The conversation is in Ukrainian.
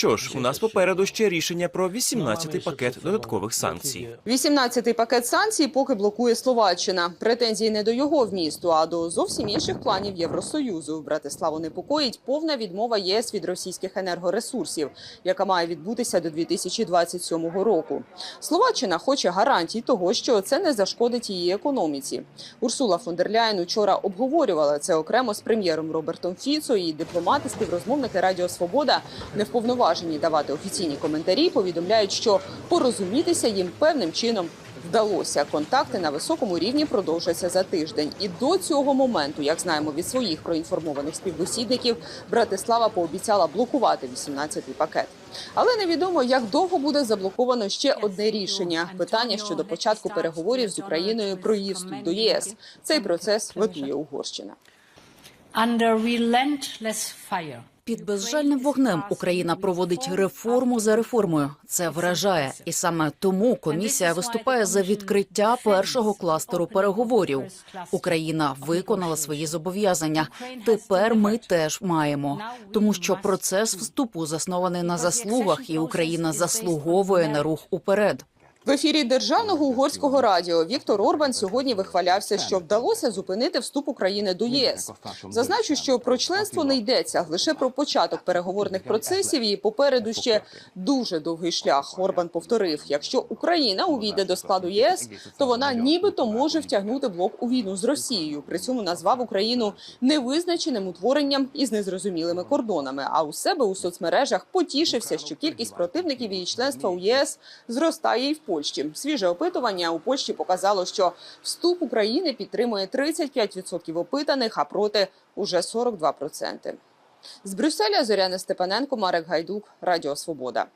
Що ж, у нас попереду ще рішення про 18-й пакет додаткових санкцій. 18-й пакет санкцій поки блокує Словаччина. Претензії не до його вмісту, а до зовсім інших планів Євросоюзу. Братиславу непокоїть повна відмова ЄС від російських енергоресурсів, яка має відбутися до 2027 року. Словаччина хоче гарантій того, що це не зашкодить її економіці. Урсула фон дер Ляєн учора обговорювала це окремо з прем'єром Робертом Фіцо. І дипломати, співрозмовники Радіо Свобода не вповноважені давати офіційні коментарі. Повідомляють, що порозумітися їм певним чином вдалося. Контакти на високому рівні продовжаться за тиждень. І до цього моменту, як знаємо від своїх проінформованих співбесідників, Братислава пообіцяла блокувати 18-й пакет. Але невідомо, як довго буде заблоковано ще одне рішення питання щодо початку переговорів з Україною про її вступ до ЄС. Цей процес ветує Угорщина. under relentless fire. Під безжальним вогнем Україна проводить реформу за реформою. Це вражає, і саме тому комісія виступає за відкриття першого кластеру переговорів. Україна виконала свої зобов'язання. Тепер ми теж маємо, тому що процес вступу заснований на заслугах, і Україна заслуговує на рух уперед. В ефірі державного угорського радіо Віктор Орбан сьогодні вихвалявся, що вдалося зупинити вступ України до ЄС. Зазначу, що про членство не йдеться лише про початок переговорних процесів. І попереду ще дуже довгий шлях. Орбан повторив: якщо Україна увійде до складу ЄС, то вона нібито може втягнути блок у війну з Росією. При цьому назвав Україну невизначеним утворенням із незрозумілими кордонами. А у себе у соцмережах потішився, що кількість противників її членства у єС зростає і в Польщі. Свіже опитування у Польщі показало, що вступ України підтримує 35% опитаних, а проти уже 42%. З Брюсселя Зоряна Степаненко, Марек Гайдук, Радіо Свобода.